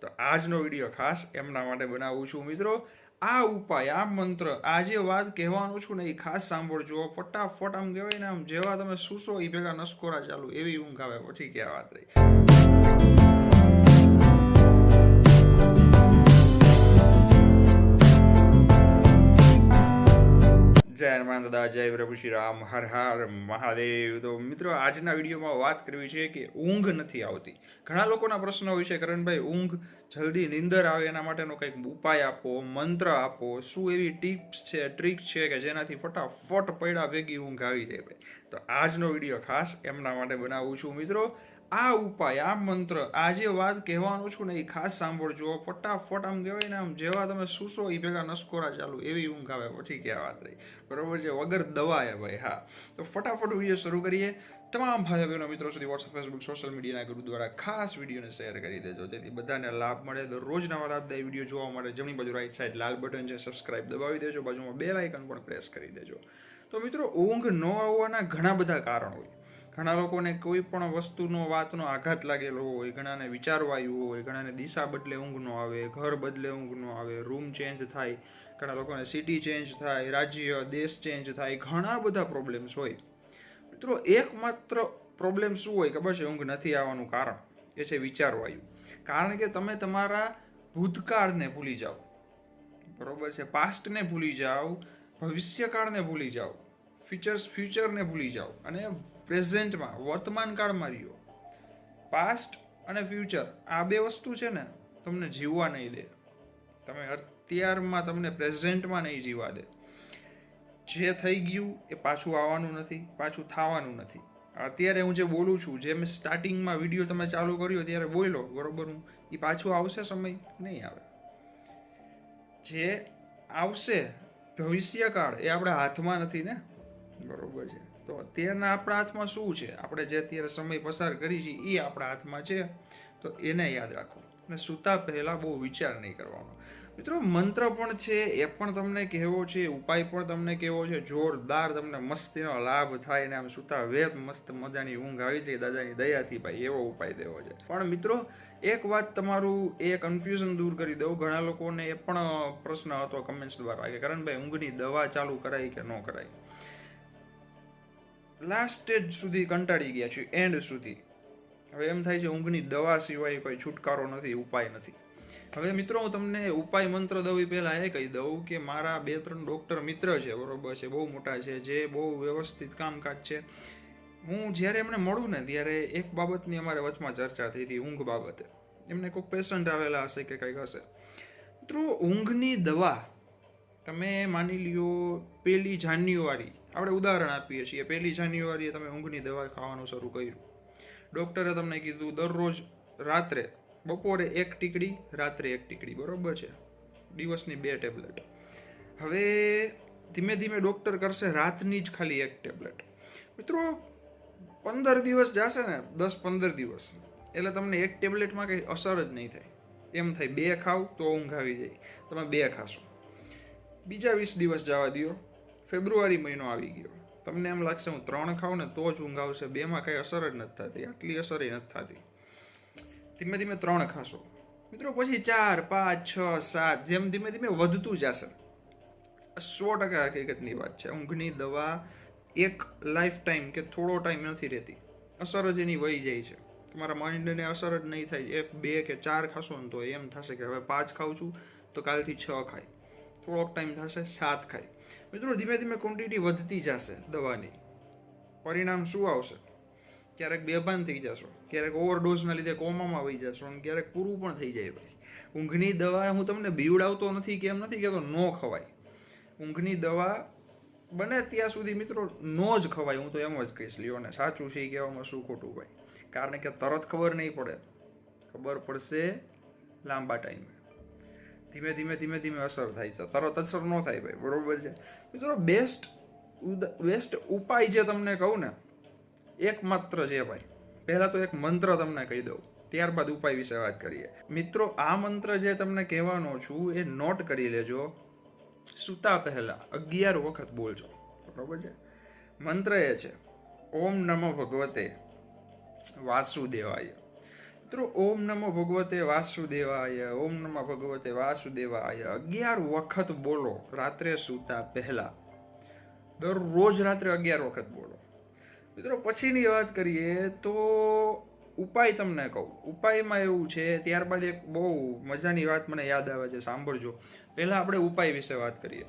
તો આજનો વીડિયો ખાસ એમના માટે બનાવું છું મિત્રો. આ ઉપાય, આ મંત્ર, આ જે વાત કહેવાનું છું ને એ ખાસ સાંભળજો. ફટાફટ આમ કહેવાય ને આમ જેવા તમે સૂસો એ ભેગા નસકોરા ચાલુ, એવી ઊંઘ આવે પછી ક્યાં વાત રહી. જય હનુમાન દાદા, જય પ્રભુ શ્રી રામ, હર હર મહાદેવ. તો મિત્રો, આજના વિડીયોમાં વાત કરવી છે કે ઊંઘ નથી આવતી. ઘણા લોકોના પ્રશ્નો હોય છે કરણભાઈ ઊંઘ જલ્દી નીંદર આવે, એના માટેનો કંઈક ઉપાય આપો, મંત્ર આપો. શું એવી ટિપ્સ છે, ટ્રીક છે કે જેનાથી ફટાફટ પૈડા ભેગી ઊંઘ આવી જાય? ભાઈ તો આજનો વીડિયો ખાસ એમના માટે બનાવું છું. મિત્રો આ ઉપાય, આ મંત્ર, આ જે વાત કહેવાનું છું ને એ ખાસ સાંભળજો. ફટાફટ આમ કહેવાય ને, આમ જેવા તમે સૂસો એ ભેગા નસકોરા ચાલુ, એવી ઊંઘ આવે, પછી ક્યાં વાત રહી? બરોબર છે? વગર દવાએ ભાઈ, હા. તો ફટાફટ વીડિયો શરૂ કરીએ. તમામ ભાઈ બહેનો મિત્રો સુધી વોટ્સઅપ ફેસબુક સોશિયલ મીડિયાના ગુરુ દ્વારા ખાસ વિડીયોને શેર કરી દેજો. જેથી બધાને લાભ મળે. તો રોજ નવા લાભદાયી વીડિયો જોવા માટે જમણી બાજુ રાઈટ સાઈડ લાલ બટન છે સબસ્ક્રાઇબ દબાવી દેજો. બાજુમાં બે લાઇકન પણ પ્રેસ કરી દેજો. તો મિત્રો, ઊંઘ ન આવવાના ઘણા બધા કારણ હોય. ઘણા લોકોને કોઈ પણ વસ્તુનો, વાતનો આઘાત લાગેલો હોય, ઘણાને વિચારવા આવ્યું હોય, ઘણાને દિશા બદલે ઊંઘ ન આવે, ઘર બદલે ઊંઘ ન આવે, રૂમ ચેન્જ થાય, ઘણા લોકોને સિટી ચેન્જ થાય, રાજ્ય, દેશ ચેન્જ થાય, ઘણા બધા પ્રોબ્લેમ્સ હોય. મિત્રો, એકમાત્ર પ્રોબ્લેમ શું હોય ખબર છે? ઊંઘ નથી આવવાનું કારણ એ છે વિચારવાયું. કારણ કે તમે તમારા ભૂતકાળને ભૂલી જાઓ. બરોબર છે? પાસ્ટને ભૂલી જાઓ, ભવિષ્યકાળને ભૂલી જાઓ. ફ્યુચર્સ ફ્યુચરને ભૂલી જાઓ અને પ્રેઝન્ટમાં વર્તમાન કાળમાં રહ્યો પાસ્ટ અને ફ્યુચર આ બે વસ્તુ છે ને તમને જીવવા નહીં દે. તમે અત્યારમાં તમને પ્રેઝન્ટમાં નહીં જીવવા દે. જે થઈ ગયું એ પાછું આવવાનું નથી, પાછું થવાનું નથી. અત્યારે હું જે બોલું છું, જે મેં સ્ટાર્ટિંગમાં વીડિયો તમે ચાલુ કર્યો ત્યારે બોલો બરોબર હું? એ પાછું આવશે સમય? નહીં આવે. જે આવશે ભવિષ્યકાળ એ આપણા હાથમાં નથી ને? બરોબર છે. તો અત્યારના આપણા હાથમાં શું છે? આપણે જે અત્યારે સમય પસાર કરી છે એ આપણા હાથમાં છે. તો એને યાદ રાખો. અને સૂતા પહેલાં બહુ વિચાર નહીં કરવાનો. મિત્રો, મંત્ર પણ છે, એ પણ તમને કહેવો છે, ઉપાય પણ તમને કહેવો છે. જોરદાર તમને મસ્તીનો લાભ થાય ને આમ સૂતા વેત મસ્ત મજાની ઊંઘ આવી જાય દાદાની દયાથી ભાઈ, એવો ઉપાય દેવો છે. પણ મિત્રો, એક વાત તમારું એ કન્ફ્યુઝન દૂર કરી દઉં. ઘણા લોકોને એ પણ પ્રશ્ન હતો કમેન્ટ્સ દ્વારા કે કરણભાઈ ઊંઘની દવા ચાલુ કરાય કે ન કરાય લાસ્ટ સ્ટેજ સુધી કંટાળી ગયા છીએ એન્ડ સુધી. હવે એમ થાય છે, ઊંઘની દવા સિવાય કોઈ છુટકારો નથી, ઉપાય નથી. હવે મિત્રો, હું તમને ઉપાય મંત્ર દઉં પહેલાં એ કહી દઉં કે મારા બે ત્રણ ડૉક્ટર મિત્ર છે, બરોબર છે, બહુ મોટા છે, જે બહુ વ્યવસ્થિત કામકાજ છે. હું જ્યારે એમને મળું ને, ત્યારે એક બાબતની અમારે વચમાં ચર્ચા થઈ હતી, ઊંઘ બાબતે. એમને કોઈક પેશન્ટ આવેલા હશે કે કંઈક હશે. મિત્રો, ઊંઘની દવા તમે માની લ્યો પહેલી જાન્યુઆરી, આપણે ઉદાહરણ આપીએ છીએ. પહેલી જાન્યુઆરીએ તમે ઊંઘની દવા ખાવાનું શરૂ કર્યું. ડૉક્ટરે તમને કીધું, દરરોજ રાત્રે, બપોરે એક ટીકડી, રાત્રે એક ટીકડી. બરોબર છે. દિવસની બે ટેબ્લેટ. હવે ધીમે ધીમે ડૉક્ટર કરશે રાતની જ ખાલી એક ટેબ્લેટ. મિત્રો, પંદર દિવસ જશે ને, દસ પંદર દિવસ. એટલે તમને એક ટેબ્લેટમાં કંઈ અસર જ નહીં થાય. એમ થાય, બે ખાવ તો ઊંઘ આવી જાય. તમે બે ખાશો. બીજા વીસ દિવસ જવા દો ફેબ્રુઆરી મહિનો આવી ગયો. તમને એમ લાગશે હું ત્રણ ખાઉં ને તો જ ઊંઘ આવશે બેમાં કાંઈ અસર જ નથી થતી. આટલી અસર નથી થતી. ધીમે ધીમે ત્રણ ખાશો. મિત્રો, પછી ચાર, પાંચ, છ, સાત, જેમ ધીમે ધીમે વધતું જશે. સો ટકા હકીકતની વાત છે. ઊંઘની દવા એક લાઈફ ટાઈમ કે થોડો ટાઈમ નથી રહેતી. અસર જ એની વહી જાય છે. તમારા માઇન્ડને અસર જ નહીં થાય. એક, બે કે ચાર ખાશો ને તો એમ થશે કે હવે પાંચ ખાઉં છું, તો કાલથી છ ખાય. થોડોક ટાઈમ થશે, સાત ખાય મિત્રો, ધીમે ધીમે ક્વોન્ટિટી વધતી જશે દવાની. પરિણામ શું આવશે? ક્યારેક બેભાન થઈ જશો, ક્યારેક ઓવરડોઝના લીધે કોમામાં આવી જશો અને ક્યારેક પૂરું પણ થઈ જાય ભાઈ. ઊંઘની દવા હું તમને બીવડાવતો નથી કે એમ નથી કહેતો, ન ખવાય. ઊંઘની દવા બને ત્યાં સુધી મિત્રો, નો જ ખવાય. હું તો એમ જ કહીશ, લ્યો ને, સાચું છે એ કહેવામાં શું ખોટું ભાઈ. કારણ કે તરત ખબર નહીં પડે. ખબર પડશે લાંબા ટાઈમે ધીમે ધીમે ધીમે ધીમે અસર થાય છે. તરત અસર ન થાય ભાઈ, બરોબર છે? મિત્રો બેસ્ટ બેસ્ટ ઉપાય જે તમને કહું ને, એકમાત્ર છે ભાઈ. પહેલાં તો એક મંત્ર તમને કહી દઉં. ત્યારબાદ ઉપાય વિશે વાત કરીએ. મિત્રો, આ મંત્ર જે તમને કહેવાનો છું, એ નોટ કરી લેજો. સૂતા પહેલાં અગિયાર વખત બોલજો. બરોબર છે? મંત્ર એ છે, ઓમ નમો ભગવતે વાસુદેવાય. મિત્રો, ઓમ નમો ભગવતે વાસુદેવાય, ઓમ નમો ભગવતે વાસુદેવાય. અગિયાર વખત બોલો, રાત્રે સૂતા પહેલા. દરરોજ રાત્રે અગિયાર વખત બોલો. મિત્રો, પછીની વાત કરીએ તો ઉપાય તમને કહું. ઉપાયમાં એવું છે, ત્યારબાદ એક બહુ મજાની વાત મને યાદ આવે છે, સાંભળજો. પહેલાં આપણે ઉપાય વિશે વાત કરીએ.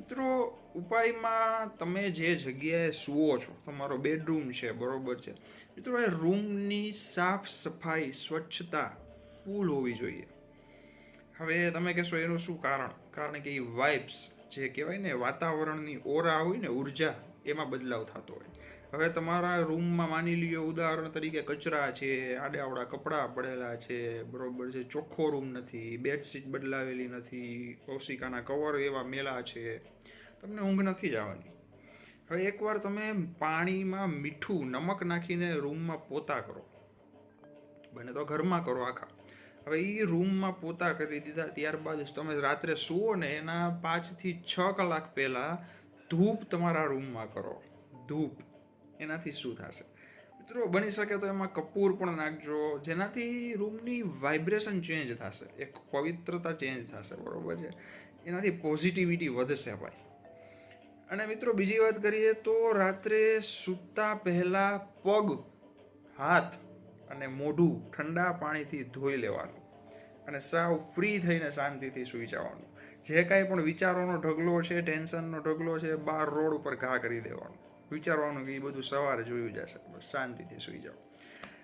મિત્રો, ઉપાયમાં તમે જે જગ્યાએ સૂવો છો, તમારો બેડરૂમ છે, બરોબર છે, મિત્રો, એ રૂમની સાફ સફાઈ, સ્વચ્છતા ફૂલ હોવી જોઈએ. હવે તમે કહેશો, એનું શું કારણ? કારણ કે એ વાઇબ્સ જે કહેવાય ને, વાતાવરણની ઓરા હોય ને, ઊર્જા, એમાં બદલાવ થતો હોય. હવે તમારા રૂમમાં માની લ્યો, ઉદાહરણ તરીકે કચરા છે આડાવડા કપડાં પડેલા છે, બરોબર છે, ચોખ્ખો રૂમ નથી, બેડશીટ બદલાવેલી નથી, ઓશિકાના કવર એવા મેલા છે, તમને ઊંઘ નથી જવાની. હવે એકવાર તમે પાણીમાં મીઠું નમક નાખીને રૂમમાં પોતા કરો. બને તો ઘરમાં કરો આખા. હવે એ રૂમમાં પોતા કરી દીધા, ત્યારબાદ તમે રાત્રે સુવો ને એના પાંચથી છ કલાક પહેલાં ધૂપ તમારા રૂમમાં કરો. ધૂપ. એનાથી શું થશે? મિત્રો, બની શકે તો એમાં કપૂર પણ નાખજો, જેનાથી રૂમની વાઇબ્રેશન ચેન્જ થશે, એક પવિત્રતા ચેન્જ થશે, બરાબર છે? એનાથી પોઝિટિવિટી વધશે ભાઈ. અને મિત્રો, બીજી વાત કરીએ તો રાત્રે સૂતા પહેલાં પગ, હાથ અને મોઢું ઠંડા પાણીથી ધોઈ લેવાનું અને સાવ ફ્રી થઈને શાંતિથી સૂઈ જવાનું. જે કાંઈ પણ વિચારોનો ઢગલો છે, ટેન્શનનો ઢગલો છે બહાર રોડ ઉપર ઘા કરી દેવાનું. વિચારવાનું કે એ બધું સવારે જોયું જશે બસ શાંતિથી સૂઈ જાઓ.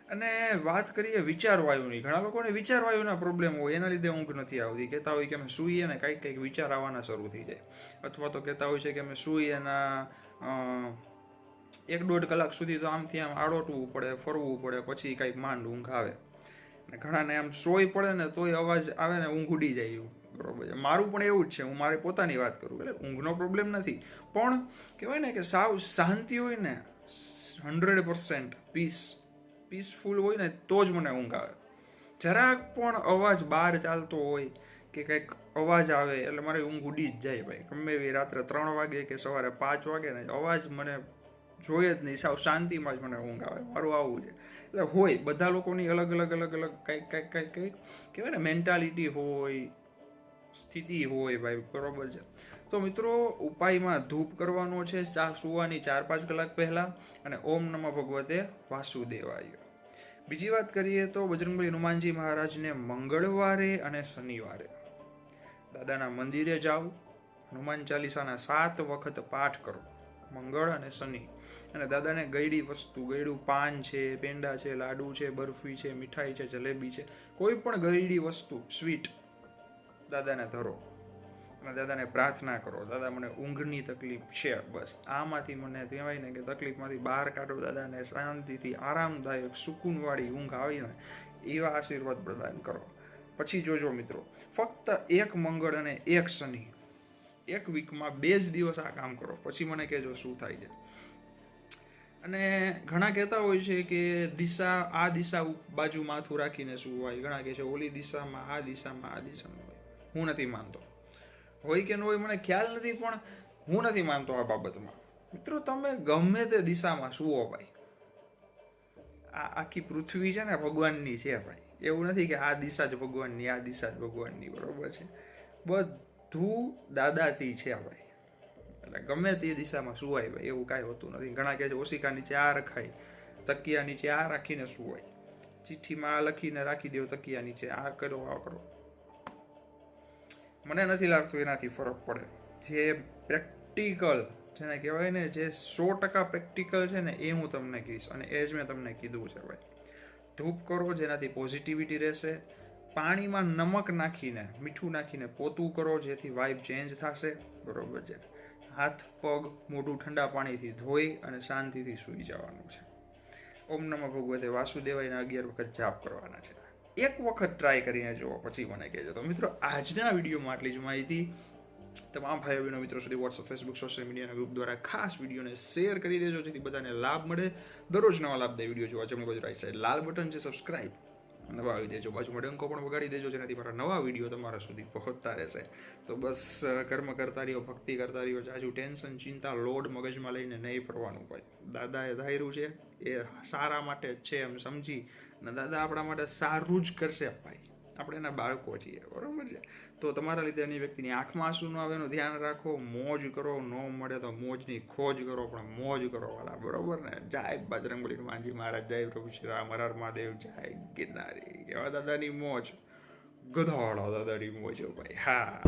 અને વાત કરીએ વિચારવાયુની. ઘણા લોકોને વિચારવાયુના પ્રોબ્લેમ હોય, એના લીધે ઊંઘ નથી આવતી. કહેતા હોય કે અમે સૂઈએ ને કંઈક કંઈક વિચાર આવવાના શરૂ થઈ જાય. અથવા તો કહેતા હોય છે કે અમે સૂઈએ એના એક દોઢ કલાક સુધી તો આમથી આમ આડોટવું પડે, ફરવું પડે, પછી કંઈક માંડ ઊંઘ આવે. ને ઘણાને આમ સોય પડે ને તોય અવાજ આવે ને ઊંઘ ઉડી જાય એવું. બરોબર. છે મારું પણ એવું જ છે, હું મારી પોતાની વાત કરું, એટલે ઊંઘનો પ્રોબ્લેમ નથી. પણ કહેવાય ને કે સાવ શાંતિ હોય ને હંડ્રેડ પર્સન્ટ પીસ પીસફુલ હોય ને, તો જ મને ઊંઘ આવે. જરાક પણ અવાજ બહાર ચાલતો હોય કે કંઈક અવાજ આવે, એટલે મારી ઊંઘ ઉડી જ જાય ભાઈ. ગમે એવી રાત્રે ત્રણ વાગે કે સવારે પાંચ વાગે ને, અવાજ મને જોઈએ જ નહીં. સાવ શાંતિમાં જ મને ઊંઘ આવે. મારું આવું છે. એટલે હોય, બધા લોકોની અલગ અલગ અલગ અલગ કંઈક કંઈક કંઈક કંઈક. કહેવાય ને મેન્ટાલિટી હોય સ્થિતિ હોય ભાઈ, બરોબર છે. તો મિત્રો, ઉપાયમાં ધૂપ કરવાનો છે, ચા સુવાની ચાર પાંચ કલાક પહેલાં અને ઓમ નમઃ ભગવતે વાસુદેવાય. બીજી વાત કરીએ તો બજરંગબલી હનુમાનજી મહારાજને મંગળવારે અને શનિવારે. દાદાના મંદિરે જાઓ, હનુમાન ચાલીસાના સાત વખત પાઠ કરો, મંગળ અને શનિ. અને દાદાને ગયડી વસ્તુ, ગયડું પાન છે, પેંડા છે, લાડુ છે, બરફી છે, મીઠાઈ છે, જલેબી છે, કોઈ પણ ગયડી વસ્તુ, સ્વીટ દાદાને ધરો. અને દાદાને પ્રાર્થના કરો. દાદા મને ઊંઘની તકલીફ છે બસ. આમાંથી મને કહેવાય ને કે તકલીફમાંથી બહાર કાઢો દાદાને. શાંતિથી, આરામદાયક, સુકૂનવાળી ઊંઘ આવીને એવા આશીર્વાદ પ્રદાન કરો. પછી જોજો મિત્રો, ફક્ત એક મંગળ અને એક શનિ. એક વીકમાં બે જ દિવસ આ કામ કરો. પછી મને કહેજો શું થાય છે. અને ઘણા કહેતા હોય છે કે દિશા, આ દિશા બાજુ માથું રાખીને શું હોય? ઘણા કહે છે, ઓલી દિશામાં, આ દિશામાં આ દિશામાં. હોય હું નથી માનતો. હોય કે ન હોય મને ખ્યાલ નથી, પણ હું નથી માનતો આ બાબતમાં. મિત્રો, તમે ગમે તે દિશામાં સુવો ભાઈ. આ આખી પૃથ્વી છે ને ભગવાનની છે ભાઈ. એવું નથી કે આ દિશા જ ભગવાનની, આ દિશા જ ભગવાનની, બરોબર છે? બધું દાદાથી છે ભાઈ. એટલે ગમે તે દિશામાં સુવાય ભાઈ, એવું કાંઈ હોતું નથી. ઘણા કહે છે, ઓશિકા નીચે આ રખાય, તકિયા નીચે આ રાખીને સુવાય. ચિઠ્ઠીમાં આ લખીને રાખી દો તકિયા નીચે આ કરો આ કરો. મને નથી લાગતું એનાથી ફરક પડે. જે પ્રેક્ટિકલ જેને કહેવાય ને, જે સો ટકા પ્રેક્ટિકલ છે ને, એ હું તમને કહીશ અને એ જ મેં તમને કીધું છે ભાઈ. ધૂપ કરો જેનાથી પોઝિટિવિટી રહેશે. પાણીમાં નમક નાખીને, મીઠું નાખીને પોતું કરો જેથી વાઇબ ચેન્જ થશે. બરોબર છે. હાથ, પગ મોઢું ઠંડા પાણીથી ધોઈ અને શાંતિથી સૂઈ જવાનું છે. ઓમ નમઃ ભગવતે વાસુદેવાયના અગિયાર વખત જાપ કરવાના છે. એક વખત ટ્રાય કરીને જુઓ, પછી મને કહેજો. તો મિત્રો, આજના વિડીયોમાં આટલી જ માહિતી. તમામ ભાઈઓ બહેનો મિત્રો સુધી વોટ્સઅપ ફેસબુક સોશિયલ મીડિયાના ગ્રુપ દ્વારા ખાસ વિડીયોને શેર કરી દેજો, જેથી બધાને લાભ મળે. દરરોજ નવા લાભદાયી વીડિયો જોવા જમણી બાજુ રાઈટ સાઈડ લાલ બટન છે સબસ્ક્રાઇબ દબાવી દેજો. બાજુમાં ડંકો પણ વગાડી દેજો, જેનાથી મારા નવા વીડિયો તમારા સુધી પહોંચતા રહેશે. તો બસ કર્મ કરતા રહ્યો ભક્તિ કરતા રહ્યો જાજુ ટેન્શન, ચિંતા, લોડ મગજમાં લઈને નહીં ફરવાનું ભાઈ. દાદાએ ધાર્યું છે, એ સારા માટે જ છે એમ સમજી અને દાદા આપણા માટે સારું જ કરશે ભાઈ. આપણે એના બાળકો છીએ, બરોબર છે? તો તમારા લીધે એની વ્યક્તિની આંખમાં આંસુ ન આવે એનું ધ્યાન રાખો, મોજ કરો, ન મળે તો મોજની ખોજ કરો, પણ મોજ કરો વાલા, બરોબર ને? જય બજરંગબલી હનુમાનજી મહારાજ, જય પ્રભુ શ્રી રામ, હર મહાદેવ, જય ગિરનારી. કેવા દાદાની મોજ? ગધાવાળા દાદાની મોજ ભાઈ, હા.